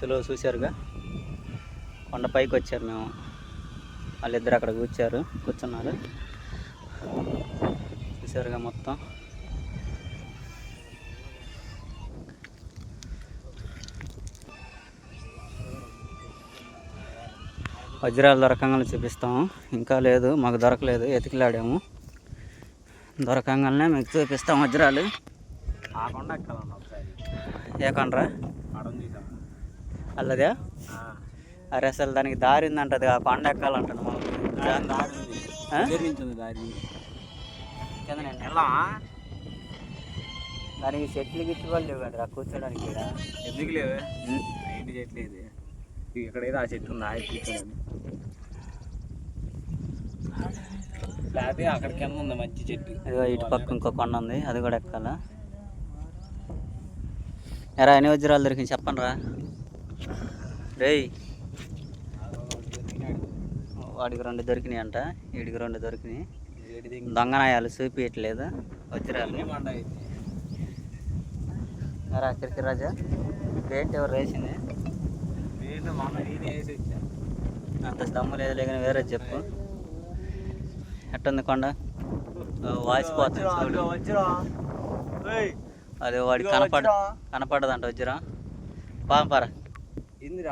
సులువు చూశారుగా. కొండ పైకి వచ్చారు మేము. వాళ్ళిద్దరు అక్కడ కూర్చారు కూర్చున్నారు. చూశారుగా మొత్తం. వజ్రాలు దొరకంగానే చూపిస్తాము. ఇంకా లేదు మాకు దొరకలేదు ఎతికిలాడాము. దొరకంగానే మీకు చూపిస్తాం వజ్రాలు. ఏ కొండ్రా? అల్లదే? అరే అసలు దానికి దారి ఉందంటది ఆ? కొండ ఎక్కాలంటాను దారి వెళ్దామా దానికి చెట్లు గిట్టుకోవాలి లేవు కదా కూర్చోడానికి ఈడ. ఎందుకు లేవు. ఏంటి చెట్లు ఇది? ఇక్కడ ఏదో ఆ చెట్టు ఉంది ఆ కూర్చోండి లేకపోతే అక్కడ కింద ఉంది మంచి చెట్టు. ఇదిగో ఇటు పక్క ఇంకో కొండ ఉంది అది కూడా ఎక్కాలా. ఎరా ఎన్ని వజ్రాలు దొరికింది చెప్పండి రా రేయ్. వాడికి రెండు దొరికినాయి అంట వీడికి రెండు దొరికినాయి. దొంగనాయాలు చూపించట్లేదు వజ్రాలు ఎరా కిరికి రాజా. ఏంటి ఎవరు వేసింది? అంత దమ్ము లేదు లేదని వేరే చెప్పు. ఎట్టుంది కొండ? వాసిపోతుంది చూడు. అది వాడికి కనపడ కనపడదంట వజ్రం పాంపరా ఇందిరా